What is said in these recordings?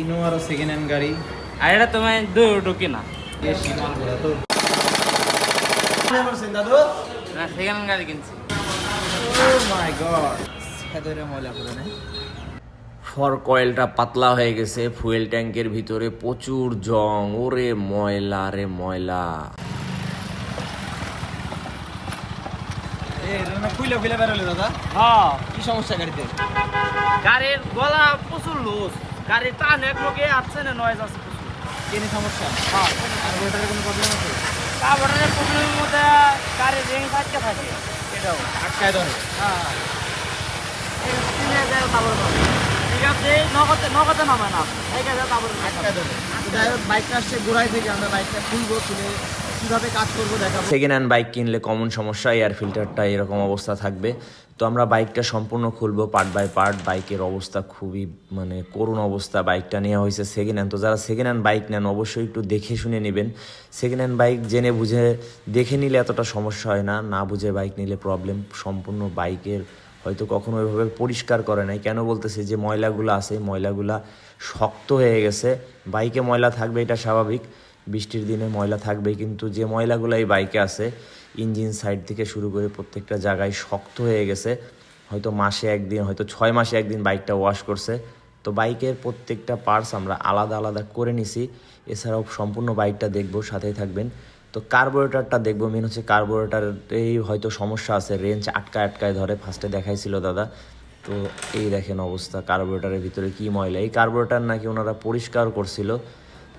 ইনোয়ারও second hand গাড়ি। আর এটা দুই ঢুকি না। বেশি মাল ঘোরা তো দাদু। না সেকেন্ড হ্যান্ড গাড়ি কিনছি। ও মাই গড হেদরে ময়লা করে না ফর কয়েলটা পাতলা হয়ে গেছে ফুয়েল ট্যাঙ্কের ভিতরে প্রচুর জং। ওরে ময়লা রে ময়লা। এ এটা খুইলা খুইলা বেরোলে দাদা? হ্যাঁ। কি সমস্যা গাড়িতে? গাড়ির গলা প্রচুর লুজ টান এক লোকে আসছে না নয়েজ আছে সমস্যা? হ্যাঁ ওটার কোনো প্রবলেম আছে? কার্বনের প্রবলেমের মধ্যে গাড়ির রিং থাকতে থাকে। এটাও আটকায় ধরে হ্যাঁ। যায় ঠিক আছে নগদে নগদে নামে না। ঠিক আছে তারপর আটকায় ধরে যাই হোক বাইকটা আসছে থেকে আমরা বাইকটা খুলবো খুলে কীভাবে কাজ করব দেখাবো। সেকেন্ড হ্যান্ড বাইক কিনলে কমন সমস্যা এয়ার ফিল্টারটা এরকম অবস্থা থাকবে। তো আমরা বাইকটা সম্পূর্ণ খুলবো পার্ট বাই পার্ট বাইকের অবস্থা খুবই মানে করুণ অবস্থা বাইকটা নেওয়া হয়েছে সেকেন্ড হ্যান্ড তো যারা সেকেন্ড হ্যান্ড বাইক নেন, অবশ্যই একটু দেখে শুনে নেবেন। সেকেন্ড হ্যান্ড বাইক জেনে বুঝে দেখে নিলে এতটা সমস্যা হয় না না বুঝে বাইক নিলে প্রবলেম সম্পূর্ণ বাইকের হয়তো কখনো ওইভাবে পরিষ্কার করে নাই। কেন বলতেছে যে ময়লাগুলো আছে, ময়লাগুলা শক্ত হয়ে গেছে। বাইকে ময়লা থাকবে, এটা স্বাভাবিক। বৃষ্টির দিনে ময়লা থাকবে, কিন্তু যে ময়লাগুলো এই বাইকে আছে ইঞ্জিন সাইড থেকে শুরু করে প্রত্যেকটা জায়গায় শক্ত হয়ে গেছে। হয়তো মাসে একদিন, হয়তো ছয় মাসে একদিন বাইকটা ওয়াশ করছে। তো বাইকের প্রত্যেকটা পার্টস আমরা আলাদা আলাদা করে নিছি। এছাড়াও সম্পূর্ণ বাইকটা দেখব, সাথেই থাকবেন। তো কার্বোরেটারটা দেখব মেন হচ্ছে কার্বোরেটারেই হয়তো সমস্যা আছে রেঞ্জ আটকায় আটকায় ধরে ফার্স্টে দেখাইছিল দাদা। তো এই দেখেন অবস্থা কার্বোরেটারের ভিতরে কি ময়লা। এই কার্বোরেটার নাকি ওনারা পরিষ্কার করছিল।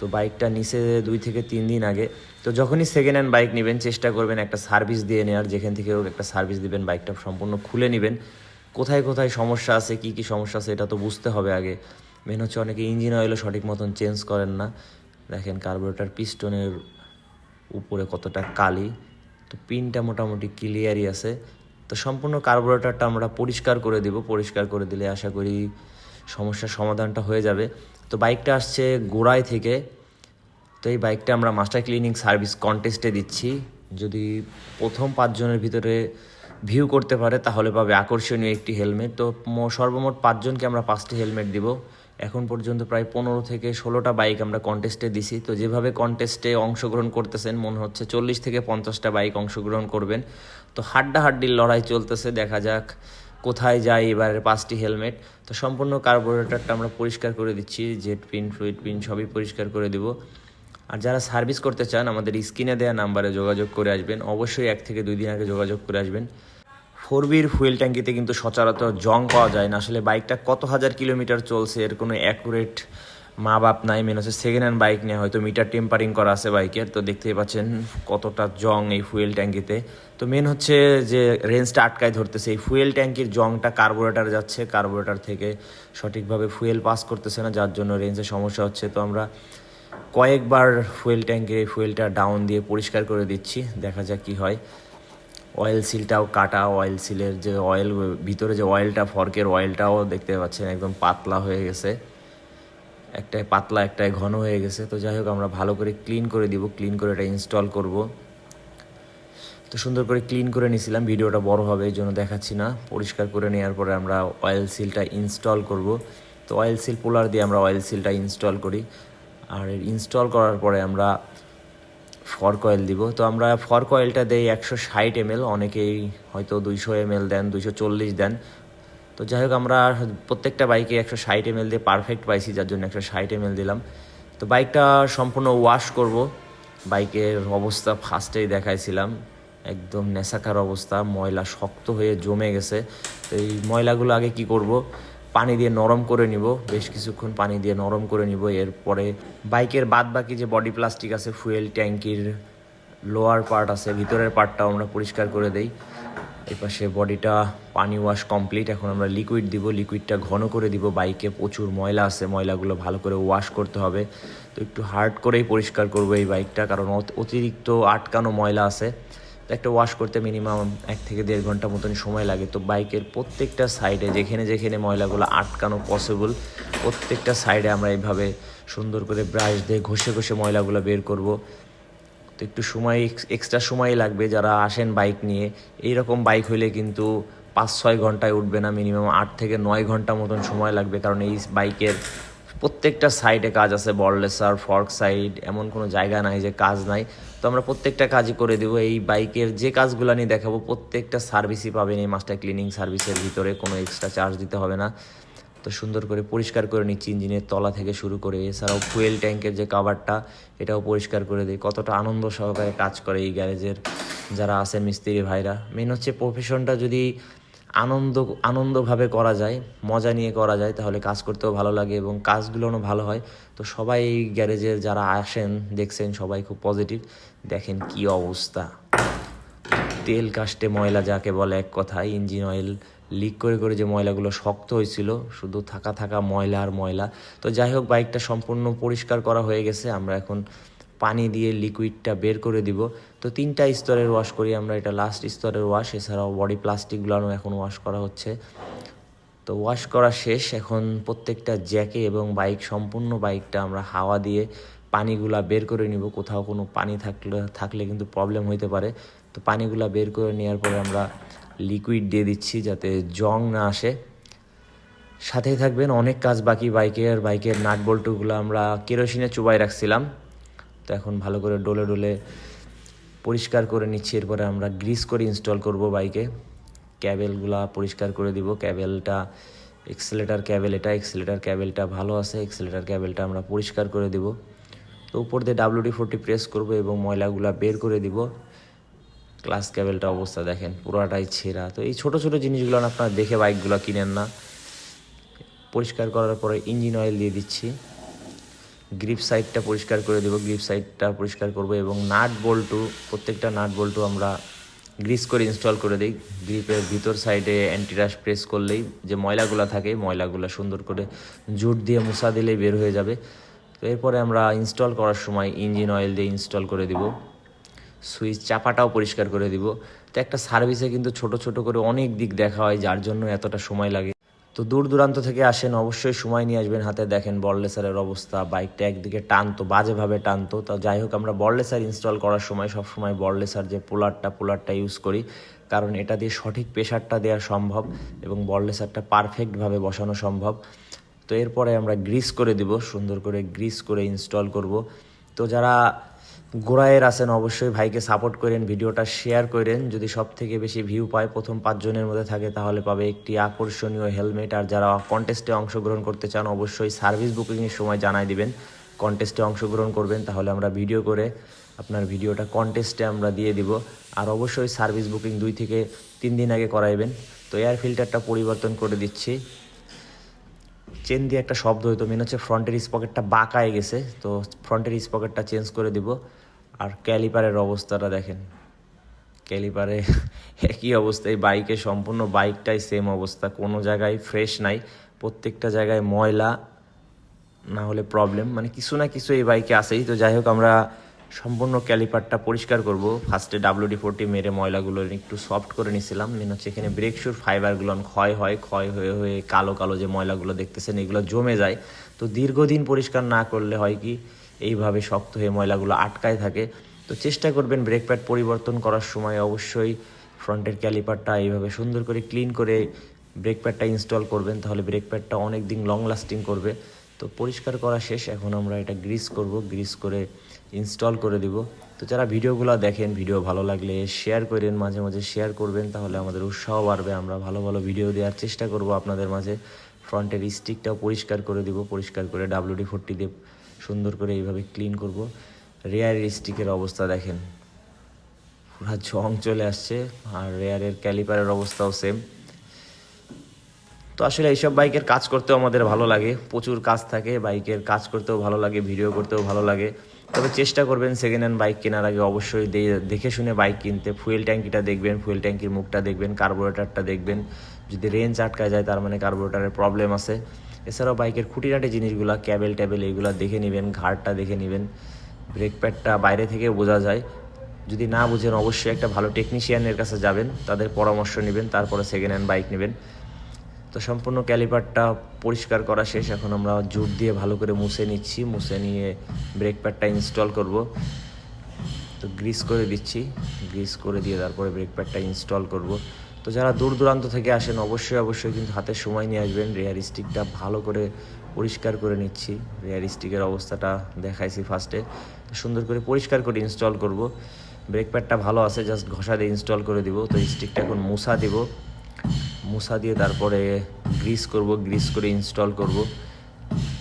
তো বাইকটা নিচে দুই থেকে তিন দিন আগে। তো যখনই সেকেন্ড হ্যান্ড বাইক নেবেন, চেষ্টা করবেন একটা সার্ভিস দিয়ে নেওয়ার, যেখান থেকে একটা সার্ভিস দিবেন বাইকটা সম্পূর্ণ খুলে নেবেন। কোথায় কোথায় সমস্যা আছে, কি কি সমস্যা আছে, এটা তো বুঝতে হবে আগে। মেন হচ্ছে অনেকে ইঞ্জিন অয়েলও সঠিক মতন চেঞ্জ করেন না। দেখেন কার্বোরেটার পিস্টনের উপরে কতটা কালি। তো পিনটা মোটামুটি ক্লিয়ারই আছে। তো সম্পূর্ণ কার্বোরেটরটা আমরা পরিষ্কার করে দিব। পরিষ্কার করে দিলে আশা করি সমস্যার সমাধানটা হয়ে যাবে। তো বাইকটা আসছে গোড়ায় থেকে। তো এই বাইকটা আমরা মাস্টার ক্লিনিং সার্ভিস কন্টেস্টে দিচ্ছি। যদি প্রথম পাঁচজনের ভিতরে ভিউ করতে পারে, তাহলে পাবে আকর্ষণীয় একটি হেলমেট তো সর্বমোট পাঁচজনকে আমরা পাঁচটি হেলমেট দিব। এখন পর্যন্ত প্রায় পনেরো থেকে ষোলোটা বাইক আমরা কন্টেস্টে দিছি। তো যেভাবে কন্টেস্টে অংশগ্রহণ করতেছেন, মনে হচ্ছে চল্লিশ থেকে পঞ্চাশটা বাইক অংশগ্রহণ করবেন। তো হাড্ডাহাড্ডির লড়াই চলতেছে, দেখা যাক কোথায় যায় এবারের পাঁচটি হেলমেট তো সম্পূর্ণ কার্বোরেটরটা আমরা পরিষ্কার করে দিচ্ছি জেট পিন ফ্লুইড পিন সবই পরিষ্কার করে দিব। আর যারা সার্ভিস করতে চান, আমাদের স্ক্রিনে দেওয়া নাম্বারে যোগাযোগ করে আসবেন। অবশ্যই এক থেকে দুই দিন আগে যোগাযোগ করে আসবেন। ফোর বির ফুয়েল ট্যাঙ্কিতে কিন্তু সচরাচর জং পাওয়া যায় না। আসলে বাইকটা কত হাজার কিলোমিটার চলছে, এর কোনো অ্যাকুরেট মা বাপ নাই। মেন হচ্ছে সেকেন্ড হ্যান্ড বাইক নিয়ে হয়তো মিটার টেম্পারিং করা আছে বাইকের তো দেখতেই পাচ্ছেন কতটা জং এই ফুয়েল ট্যাঙ্কিতে। তো মেন হচ্ছে যে রেঞ্জটা আটকায় ধরতেছে। এই ফুয়েল ট্যাঙ্কির জংটা কার্বোরেটার যাচ্ছে। কার্বোরেটার থেকে সঠিকভাবে ফুয়েল পাস করতেছে না, যার জন্য রেঞ্জের সমস্যা হচ্ছে। তো আমরা কয়েকবার ফুয়েল ট্যাঙ্কের এই ফুয়েলটা ডাউন দিয়ে পরিষ্কার করে দিচ্ছি, দেখা যাক কি হয়। অয়েল সিলটাও কাটা অয়েল সিলের যে অয়েল ভিতরে যে অয়েলটা ফর্কের অয়েলটাও দেখতে পাচ্ছেন একদম পাতলা হয়ে গেছে। একটাই পাতলা একটাই ঘন হয়ে গেছে। তো যাই হোক, আমরা ভালো করে ক্লিন করে দিব ক্লিন করে এটা ইনস্টল করব। তো সুন্দর করে ক্লিন করে নিয়েছিলাম, ভিডিওটা বড় হবে, এই জন্য দেখাচ্ছি না। পরিষ্কার করে নেওয়ার পরে আমরা অয়েল সিলটা ইনস্টল করব। তো অয়েল সিল পোলার দিয়ে আমরা অয়েল সিলটা ইনস্টল করি। আর ইনস্টল করার পরে আমরা ফর কয়েল দিব। তো আমরা ফর কয়েলটা দেই একশো ষাট এমএল অনেকেই হয়তো দুইশো এমএল দেন, দুইশো চল্লিশ দেন। তো যাই হোক, আমরা প্রত্যেকটা বাইকে একশো ষাট এমএল দিয়ে পারফেক্ট পাইছি, যার জন্য একশো ষাট এমএল দিলাম। তো বাইকটা সম্পূর্ণ ওয়াশ করব। বাইকের অবস্থা ফার্স্টেই দেখাইছিলাম। একদম নেশাকার অবস্থা, ময়লা শক্ত হয়ে জমে গেছে। তো এই ময়লাগুলো আগে কি করব? পানি দিয়ে নরম করে নিব, বেশ কিছুক্ষণ পানি দিয়ে নরম করে নিব, এরপরে বাইকের বাদ বাকি যে বডি প্লাস্টিক আছে, ফুয়েল ট্যাঙ্কির লোয়ার পার্ট আছে, ভিতরের পার্টটাও আমরা পরিষ্কার করে দেই। এই পাশে বডিটা পানি ওয়াশ কমপ্লিট, এখন আমরা লিকুইড দিব, লিকুইডটা ঘন করে দিব, বাইকে প্রচুর ময়লা আছে, ময়লাগুলো ভালো করে ওয়াশ করতে হবে। তো একটু হার্ড করেই পরিষ্কার করব এই বাইকটা, কারণ অত- অতিরিক্ত আটকানো ময়লা আছে। তো একটা ওয়াশ করতে মিনিমাম এক থেকে দেড় ঘণ্টা মতন সময় লাগে। তো বাইকের প্রত্যেকটা সাইডে যেখানে যেখানে ময়লাগুলো আটকানো পসিবল প্রত্যেকটা সাইডে আমরা এইভাবে সুন্দর করে ব্রাশ দিয়ে ঘষে ঘষে ময়লাগুলো বের করব। তো একটু সময় এক্সট্রা সময় লাগবে যারা আসেন বাইক নিয়ে। এই রকম বাইক হইলে কিন্তু পাঁচ ছয় ঘন্টায় উঠবে না মিনিমাম আট থেকে নয় ঘণ্টা মতন সময় লাগবে। কারণ এই বাইকের প্রত্যেকটা সাইডে কাজ আছে বড়লেসার ফর্ক সাইড, এমন কোনো জায়গা নাই যে কাজ নাই। তো আমরা প্রত্যেকটা কাজই করে দেবো। এই বাইকের যে কাজগুলো নিয়ে দেখাবো, প্রত্যেকটা সার্ভিসই পাবেন এই মাস্টার ক্লিনিং সার্ভিসের ভিতরে, কোনো এক্সট্রা চার্জ দিতে হবে না। তো সুন্দর করে পরিষ্কার করে নিচ্ছি ইঞ্জিনের তলা থেকে শুরু করে। এছাড়াও ফুয়েল ট্যাঙ্কের যে কাভারটা এটাও পরিষ্কার করে দিই। কতটা আনন্দ সহকারে কাজ করে এই গ্যারেজের যারা আছেন মিস্ত্রি ভাইরা। মেন হচ্ছে প্রফেশনটা যদি আনন্দ, আনন্দভাবে করা যায়, মজা নিয়ে করা যায়, তাহলে কাজ করতেও ভালো লাগে এবং কাজগুলোও ভালো হয়। তো সবাই এই গ্যারেজের যারা আসেন, দেখছেন, সবাই খুব পজিটিভ দেখেন কি অবস্থা। তেল কাস্টে ময়লা যাকে বলে এক কথায়, ইঞ্জিন অয়েল লিক করে করে যে ময়লাগুলো শক্ত হয়েছিল, শুধু থাকা থাকা ময়লা আর ময়লা। তো যাই হোক, বাইকটা সম্পূর্ণ পরিষ্কার করা হয়ে গেছে। আমরা এখন পানি দিয়ে লিকুইডটা বের করে দিব। তো তিনটা স্তরের ওয়াশ করি আমরা, এটা লাস্ট স্তরের ওয়াশ এছাড়াও বডি প্লাস্টিকগুলো এখন ওয়াশ করা হচ্ছে। তো ওয়াশ করা শেষ, এখন প্রত্যেকটা জ্যাকে এবং বাইক সম্পূর্ণ বাইকটা আমরা হাওয়া দিয়ে পানিগুলা বের করে নিব। কোথাও কোনো পানি থাকলে থাকলে কিন্তু প্রবলেম হইতে পারে। তো পানিগুলা বের করে নেওয়ার পরে আমরা লিকুইড দিয়ে দিচ্ছি যাতে জং না আসে। সাথেই থাকবেন, অনেক কাজ বাকি বাইকের বাইকের নাট বল্টুগুলো আমরা কেরোসিনে চুবাই রাখছিলাম। তো এখন ভালো করে ডলে ডলে পরিষ্কার করে নিচ্ছি। এরপরে আমরা গ্রিস করে ইনস্টল করব বাইকে। ক্যাবেলগুলা পরিষ্কার করে দিব। ক্যাবেলটা এক্সেলেটার ক্যাবেল, এটা এক্সেলেটার ক্যাবেলটা ভালো আছে। এক্সেলেটার ক্যাবেলটা আমরা পরিষ্কার করে দিব। তো উপর দিয়ে ডাব্লিউডি ফোরটি প্রেস করব এবং ময়লাগুলা বের করে দিব। ক্লাস ক্যাবেলটা অবস্থা দেখেন, পুরাটাই ছেঁড়া। তো এই ছোটো ছোটো জিনিসগুলো আপনারা দেখে বাইকগুলো কিনেন না। পরিষ্কার করার পরে ইঞ্জিন অয়েল দিয়ে দিচ্ছি। গ্রিপ সাইডটা পরিষ্কার করে দেবো গ্রিপ সাইডটা পরিষ্কার করব এবং নাট বল্টু প্রত্যেকটা নাট বল্টু আমরা গ্রিস করে ইনস্টল করে দিই। গ্রিপের ভিতর সাইডে অ্যান্টিরাস প্রেস করলেই যে ময়লাগুলো থাকে, ময়লাগুলো সুন্দর করে জুট দিয়ে মুছা দিলেই বের হয়ে যাবে। তো এরপরে আমরা ইনস্টল করার সময় ইঞ্জিন অয়েল দিয়ে ইনস্টল করে দিব। সুইচ চাপাটাও পরিষ্কার করে দিব। তো একটা সার্ভিসে কিন্তু ছোট ছোট করে অনেক দিক দেখা হয়, যার জন্য এতটা সময় লাগে। তো দূর দূরান্ত থেকে আসেন, অবশ্যই সময় নিয়ে আসবেন হাতে। দেখেন বড়লেসারের অবস্থা, বাইকটা একদিকে টানতো, বাজেভাবে টানতো। তো যাই হোক, আমরা বড়লেসার ইনস্টল করার সময় সব সময় বড়লেসার যে পোলারটা পোলারটা ইউজ করি। কারণ এটা দিয়ে সঠিক প্রেশারটা দেওয়া সম্ভব এবং বড়লেসারটা পারফেক্টভাবে বসানো সম্ভব। তো এরপরে আমরা গ্রিস করে দিব, সুন্দর করে গ্রিস করে ইনস্টল করব। তো যারা গোড়ায়ের আছেন অবশ্যই ভাইকে সাপোর্ট করেন, ভিডিওটা শেয়ার করেন। যদি সব থেকে বেশি ভিউ পায় প্রথম পাঁচজনের মধ্যে থাকে, তাহলে পাবে একটি আকর্ষণীয় হেলমেট। আর যারা কন্টেস্টে অংশগ্রহণ করতে চান, অবশ্যই সার্ভিস বুকিংয়ের সময় জানাই দিবেন। কন্টেস্টে অংশগ্রহণ করবেন, তাহলে আমরা ভিডিও করে আপনার ভিডিওটা কন্টেস্টে আমরা দিয়ে দিব। আর অবশ্যই সার্ভিস বুকিং দুই থেকে তিন দিন আগে করাইবেন। তো এয়ার ফিল্টারটা পরিবর্তন করে দিচ্ছি। চেন দিয়ে একটা শব্দ হইতো মেন হচ্ছে ফ্রন্টের স্পকেটটা বাঁকায় গেছে, তো ফ্রন্টের স্পকেটটা চেঞ্জ করে দিব। আর ক্যালিপারের অবস্থাটা দেখেন, ক্যালিপারে একই অবস্থা, এই বাইকে সম্পূর্ণ বাইকটাই সেম অবস্থা, কোনো জায়গায় ফ্রেশ নাই, প্রত্যেকটা জায়গায় ময়লা, না হলে প্রবলেম মানে কিছু না কিছু এই বাইকে আসেই তো যাই হোক, আমরা সম্পূর্ণ ক্যালিপারটা পরিষ্কার করব। ফার্স্টে ডাব্লিউডি ফোরটি মেরে ময়লাগুলো একটু সফট করে নিছিলাম। মেন হচ্ছে এখানে ব্রেক শুর ফাইবারগুলো ক্ষয় হয়, ক্ষয় হয়ে হয়ে কালো কালো যে ময়লাগুলো দেখতেছেন, এগুলো জমে যায়। তো দীর্ঘদিন পরিষ্কার না করলে হয় কি, এইভাবে শক্ত হয়ে ময়লাগুলো আটকায় থাকে। তো চেষ্টা করবেন ব্রেক প্যাড পরিবর্তন করার সময় অবশ্যই ফ্রন্টের ক্যালিপারটা এইভাবে সুন্দর করে ক্লিন করে ব্রেক প্যাডটা ইনস্টল করবেন, তাহলে ব্রেক প্যাডটা অনেক দিন লং লাস্টিং করবে। তো পরিষ্কার করা শেষ, এখন আমরা এটা গ্রিস করব। গ্রিস করে ইনস্টল করে দিব। তো যারা ভিডিওগুলো দেখেন, ভিডিও ভালো লাগলে শেয়ার করেন, মাঝে মাঝে শেয়ার করবেন, তাহলে আমাদের উৎসাহ বাড়বে। আমরা ভালো ভালো ভিডিও দেওয়ার চেষ্টা করব আপনাদের মাঝে। ফ্রন্টের স্টিকটাও পরিষ্কার করে দিব, পরিষ্কার করে ডাব্লিউডি ফোরটি দিয়ে সুন্দর করে এইভাবে ক্লিন করব। রেয়ার স্টিকের অবস্থা দেখেন। পুরা জং চলে আসছে, আর রেয়ারের ক্যালিপারের অবস্থাও সেম তো আসলে এইসব বাইকের কাজ করতেও আমাদের ভালো লাগে। প্রচুর কাজ থাকে, বাইকের কাজ করতেও ভালো লাগে ভিডিও করতেও ভালো লাগে। তবে চেষ্টা করবেন সেকেন্ড হ্যান্ড বাইক কেনার আগে অবশ্যই দেখে শুনে বাইক কিনতে। ফুয়েল ট্যাঙ্কিটা দেখবেন ফুয়েল ট্যাঙ্কির মুখটা দেখবেন কার্বোরেটারটা দেখবেন। যদি রেঞ্জ আটকায় যায়, তার মানে কার্বোরেটারের প্রবলেম আছে। এছাড়াও বাইকের খুঁটিনাটি জিনিসগুলো ক্যাবেল ট্যাবেল এইগুলো দেখে নেবেন, ঘাড়টা দেখে নেবেন। ব্রেক প্যাডটা বাইরে থেকে বোঝা যায়। যদি না বুঝেন, অবশ্যই একটা ভালো টেকনিশিয়ানের কাছে যাবেন, তাদের পরামর্শ নেবেন, তারপরে সেকেন্ড হ্যান্ড বাইক নেবেন। তো সম্পূর্ণ ক্যালিপারটা পরিষ্কার করা শেষ। এখন আমরা জুট দিয়ে ভালো করে মুছে নিচ্ছি। মুছে নিয়ে ব্রেক প্যাডটা ইনস্টল করব। তো গ্রিস করে দিচ্ছি। গ্রিস করে দিয়ে তারপরে ব্রেক প্যাডটা ইনস্টল করব। তো যারা দূর দূরান্ত থেকে আসেন, অবশ্যই অবশ্যই কিন্তু হাতে সময় নিয়ে আসবেন। রেয়ার স্টিকটা ভালো করে পরিষ্কার করে নিচ্ছি। রেয়ার স্টিকের অবস্থাটা দেখাইছি ফার্স্টে সুন্দর করে পরিষ্কার করে ইনস্টল করব। ব্রেক প্যাডটা ভালো আছে জাস্ট ঘষা দিয়ে ইনস্টল করে দিব। তো স্টিকটা এখন মুছা দিব। মুছা দিয়ে তারপরে গ্রিস করব, গ্রিস করে ইনস্টল করব।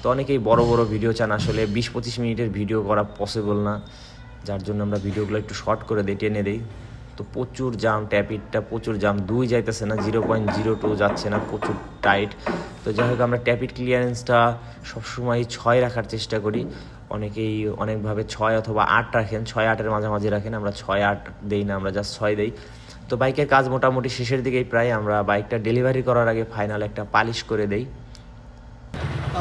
তো অনেকেই বড় বড় ভিডিও চান, আসলে বিশ পঁচিশ মিনিটের ভিডিও করা পসিবল না। যার জন্য আমরা ভিডিওগুলো একটু শর্ট করে দিয়ে টেনে দিই। তো প্রচুর জাম ট্যাপিটটা প্রচুর জাম দুই যাইতেছে না জিরো পয়েন্ট জিরো টু যাচ্ছে না, প্রচুর টাইট তো যাই হোক, আমরা ট্যাপিট ক্লিয়ারেন্সটা সবসময় ছয় রাখার চেষ্টা করি। অনেকেই অনেকভাবে ছয় অথবা আট রাখেন, ছয় আটের মাঝামাঝি রাখেন, আমরা ছয় আট দেই না, আমরা জাস্ট ছয় দেই। তো বাইকের কাজ মোটামুটি শেষের দিকেই প্রায় আমরা বাইকটা ডেলিভারি করার আগে ফাইনাল একটা পালিশ করে দেই।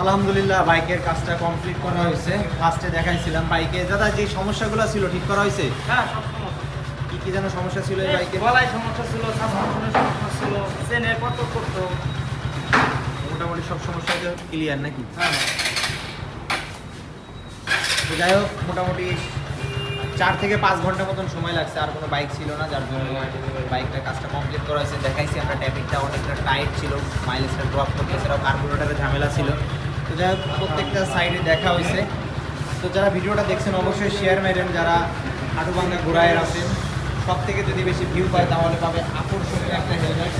আলহামদুলিল্লাহ বাইকের কাজটা কমপ্লিট করা হয়েছে। ফার্স্টে দেখাইছিলাম বাইকে। দাদা যে সমস্যাগুলো ছিল ঠিক করা হয়েছে? হ্যাঁ সব সমস্যা। কি কি যেন সমস্যা ছিল এই বাইকে গলায় সমস্যা ছিল সাসপেনশনের সমস্যা ছিল চেনের কত করতো? মোটামুটি সব সমস্যা ক্লিয়ার নাকি? হ্যাঁ। তো যাই হোক মোটামুটি চার থেকে পাঁচ ঘণ্টা মতন সময় লাগছে, আর কোনো বাইক ছিল না, যার জন্য বাইকটা কাজটা কমপ্লিট করা হয়েছে। দেখাইছি আমরা ট্যাপিকটা অনেকটা টাইট ছিল মাইলেজটা ড্রপ করতে, এছাড়াও কার্বোরেটারের ঝামেলা ছিল। তো যাই হোক, প্রত্যেকটা সাইডে দেখা হয়েছে। তো যারা ভিডিওটা দেখছেন, অবশ্যই শেয়ার মেরেন যারা হাটুভাঙ্গা ঘোরায় আছেন সব থেকে যদি বেশি ভিউ পায়, তাহলে পাবে আকর্ষণীয় একটা হেলমেট